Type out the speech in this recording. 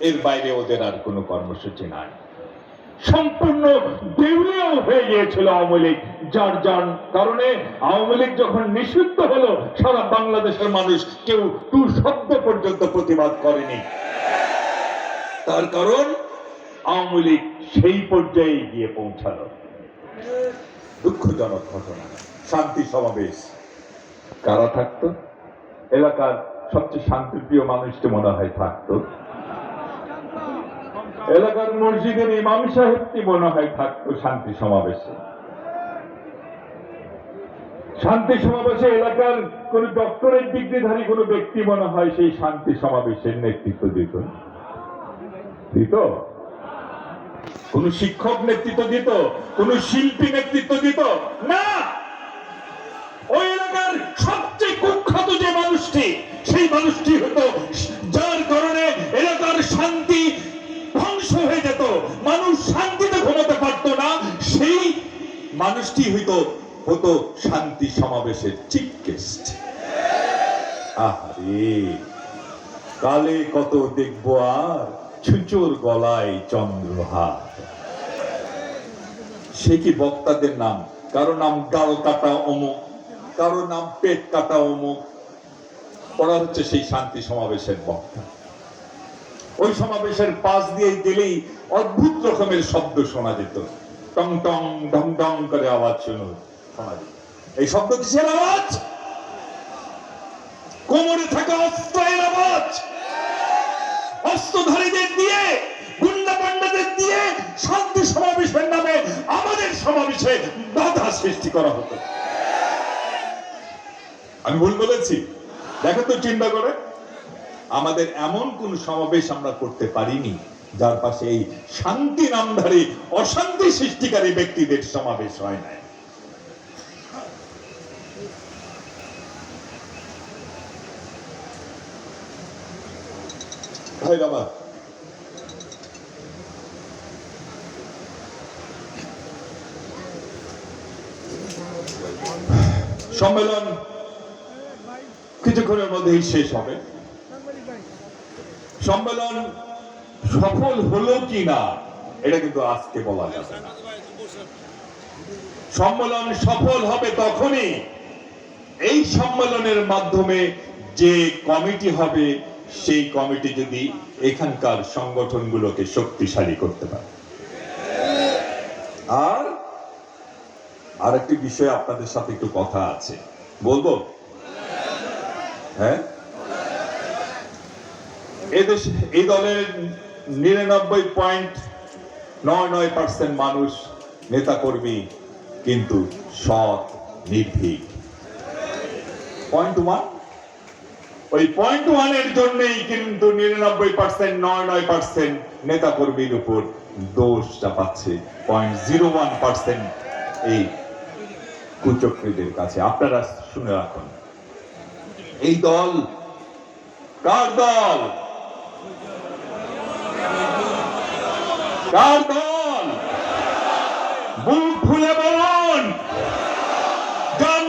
এর বাইরে ওদের আর কোনো কর্মসূচি নাই। সম্পূর্ণ দেউলিয়াও হয়ে গিয়েছিল আওয়ামী লীগ। যার যার কারণে আওয়ামী লীগ যখন নিষিদ্ধ হলো, সারা বাংলাদেশের মানুষ কেউ টু শব্দ পর্যন্ত প্রতিবাদ করেনি। তার কারণ আওয়ামী লীগ সেই পর্যায়ে গিয়ে পৌঁছালো। দুঃখজনক ঘটনা। শান্তি সমাবেশ। কারা থাকতো? এলাকার সবচেয়ে শান্তিপ্রিয় মানুষটি মনে হয় থাকতো। এলাকার মসজিদের ইমাম সাহেবটি মনে হয় থাকতো? শান্তি সমাবেশে। শান্তি সমাবেশে এলাকার কোন ডক্টরেট ডিগ্রিধারী কোন ব্যক্তি মনে হয় সেই শান্তি সমাবেশের নেতৃত্ব দিত? দিত? কোন শিক্ষক নেতৃত্ব দিত? কোন শিল্পী নেতৃত্ব দিত? না! মানুষটি হইতো, হতো শান্তি সমাবেশের চিফ গেস্ট আহারে, কালে কত দেখব আর ছুচোর গলায় চন্দ্রহার। সে কি বক্তাদের নাম? কারও নাম গাল কাটা অমুক, কারও নাম পেট কাটা অমুক। ওরা হচ্ছে সেই শান্তি সমাবেশের বক্তা। ওই সমাবেশের পাশ দিয়ে গেলেই অদ্ভুত রকমের শব্দ শোনা যেত। টং টং ঢং ঢং করে আওয়াজ শুনো এই শব্দ কিসের আওয়াজ? কোমরে থাকা অস্ত্রের আওয়াজ। অস্ত্রধারীদের দিয়ে, গুন্ডা পান্ডাদের দিয়ে শান্তি সমাবেশের নামে আমাদের সমাবেশে বাধা সৃষ্টি করা হতো। আমি ভুল বলেছি? দেখো তো চিন্তা করে। আমাদের এমন কোন সমাবেশ আমরা করতে পারিনি। যার পাশে এই শান্তি নামধারী, অশান্তি সৃষ্টিকারী ব্যক্তিদের সমাবেশ হয় বাবা, সম্মেলন কিছুক্ষণের মধ্যেই শেষ হবে। সম্মেলন সফল হলো কি না এটা কিন্তু আজকে বলা যাবে না। সম্মেলন সফল হবে তখনই। এই সম্মেলনের মাধ্যমে যে কমিটি হবে, সেই কমিটি যদি এখানকার সংগঠনগুলোকে শক্তিশালী করতে পারে। আর আরেকটি বিষয় আপনাদের সাথে একটু কথা আছে। বলব? হ্যাঁ? এদেশ এই দলের নিরানব্বই পয়েন্ট নয় নয় পার্সেন্ট মানুষ নেতা কর্মী কিন্তু সৎ, নির্ভীক। পয়েন্ট ওয়ান ওই পয়েন্ট ওয়ানের জন্যই কিন্তু নিরানব্বই পার্সেন্ট, নয় নয় পার্সেন্ট নেতা কর্মীর উপর দোষ চাপাচ্ছে। পয়েন্ট জিরো ওয়ান পার্সেন্ট এই কুচক্রীদের কাছে। আপনারা শুনে রাখুন। এই দল কার দল? বুক ফুলে